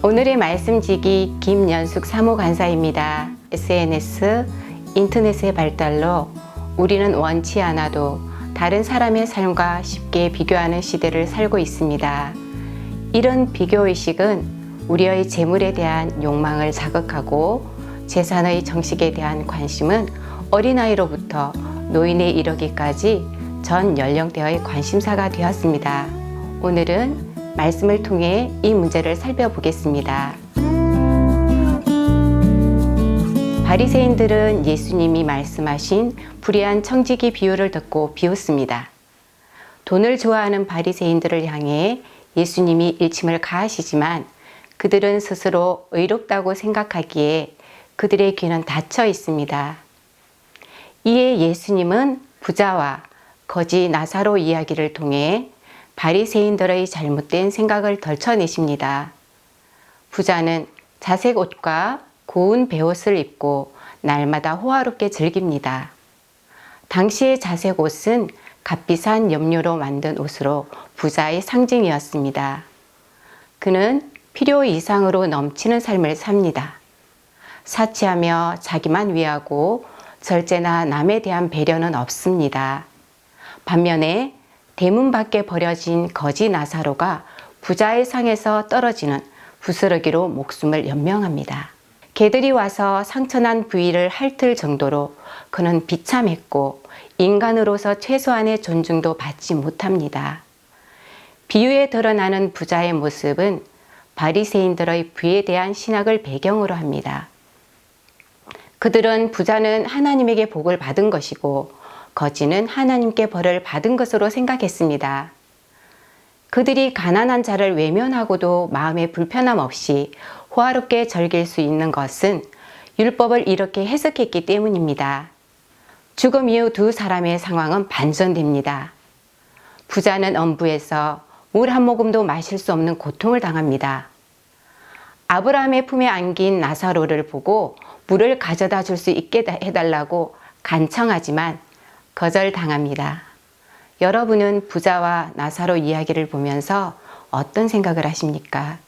오늘의 말씀지기 김연숙 사무관사입니다. SNS, 인터넷의 발달로 우리는 원치 않아도 다른 사람의 삶과 쉽게 비교하는 시대를 살고 있습니다. 이런 비교의식은 우리의 재물에 대한 욕망을 자극하고 재산의 정식에 대한 관심은 어린아이로부터 노인에 이르기까지 전 연령대의 관심사가 되었습니다. 오늘은 말씀을 통해 이 문제를 살펴보겠습니다. 바리새인들은 예수님이 말씀하신 불의한 청지기 비유를 듣고 비웃습니다. 돈을 좋아하는 바리새인들을 향해 예수님이 일침을 가하시지만 그들은 스스로 의롭다고 생각하기에 그들의 귀는 닫혀 있습니다. 이에 예수님은 부자와 거지 나사로 이야기를 통해 바리새인들의 잘못된 생각을 덜쳐내십니다. 부자는 자색 옷과 고운 베옷을 입고 날마다 호화롭게 즐깁니다. 당시의 자색 옷은 값비싼 염료로 만든 옷으로 부자의 상징이었습니다. 그는 필요 이상으로 넘치는 삶을 삽니다. 사치하며 자기만 위하고 절제나 남에 대한 배려는 없습니다. 반면에 대문 밖에 버려진 거지 나사로가 부자의 상에서 떨어지는 부스러기로 목숨을 연명합니다. 개들이 와서 상처난 부위를 핥을 정도로 그는 비참했고 인간으로서 최소한의 존중도 받지 못합니다. 비유에 드러나는 부자의 모습은 바리새인들의 부에 대한 신학을 배경으로 합니다. 그들은 부자는 하나님에게 복을 받은 것이고 거지는 하나님께 벌을 받은 것으로 생각했습니다. 그들이 가난한 자를 외면하고도 마음에 불편함 없이 호화롭게 즐길 수 있는 것은 율법을 이렇게 해석했기 때문입니다. 죽음 이후 두 사람의 상황은 반전됩니다. 부자는 엄부에서 물 한 모금도 마실 수 없는 고통을 당합니다. 아브라함의 품에 안긴 나사로를 보고 물을 가져다 줄 수 있게 해달라고 간청하지만 거절당합니다. 여러분은 부자와 나사로 이야기를 보면서 어떤 생각을 하십니까?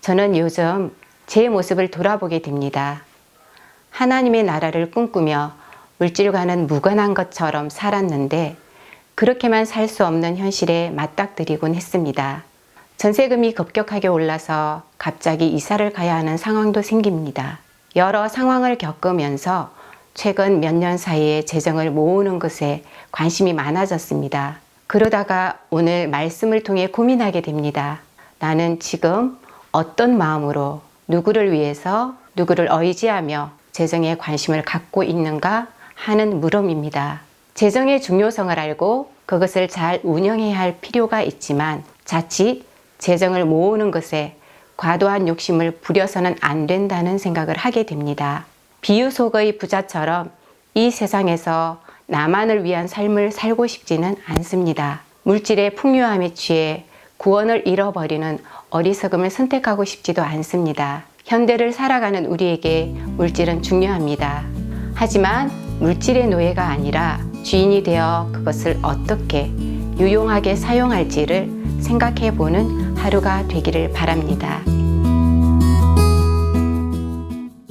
저는 요즘 제 모습을 돌아보게 됩니다. 하나님의 나라를 꿈꾸며 물질과는 무관한 것처럼 살았는데 그렇게만 살 수 없는 현실에 맞닥뜨리곤 했습니다. 전세금이 급격하게 올라서 갑자기 이사를 가야 하는 상황도 생깁니다. 여러 상황을 겪으면서 최근 몇 년 사이에 재정을 모으는 것에 관심이 많아졌습니다. 그러다가 오늘 말씀을 통해 고민하게 됩니다. 나는 지금 어떤 마음으로 누구를 위해서 누구를 의지하며 재정에 관심을 갖고 있는가 하는 물음입니다. 재정의 중요성을 알고 그것을 잘 운영해야 할 필요가 있지만 자칫 재정을 모으는 것에 과도한 욕심을 부려서는 안 된다는 생각을 하게 됩니다. 비유 속의 부자처럼 이 세상에서 나만을 위한 삶을 살고 싶지는 않습니다. 물질의 풍요함에 취해 구원을 잃어버리는 어리석음을 선택하고 싶지도 않습니다. 현대를 살아가는 우리에게 물질은 중요합니다. 하지만 물질의 노예가 아니라 주인이 되어 그것을 어떻게 유용하게 사용할지를 생각해 보는 하루가 되기를 바랍니다.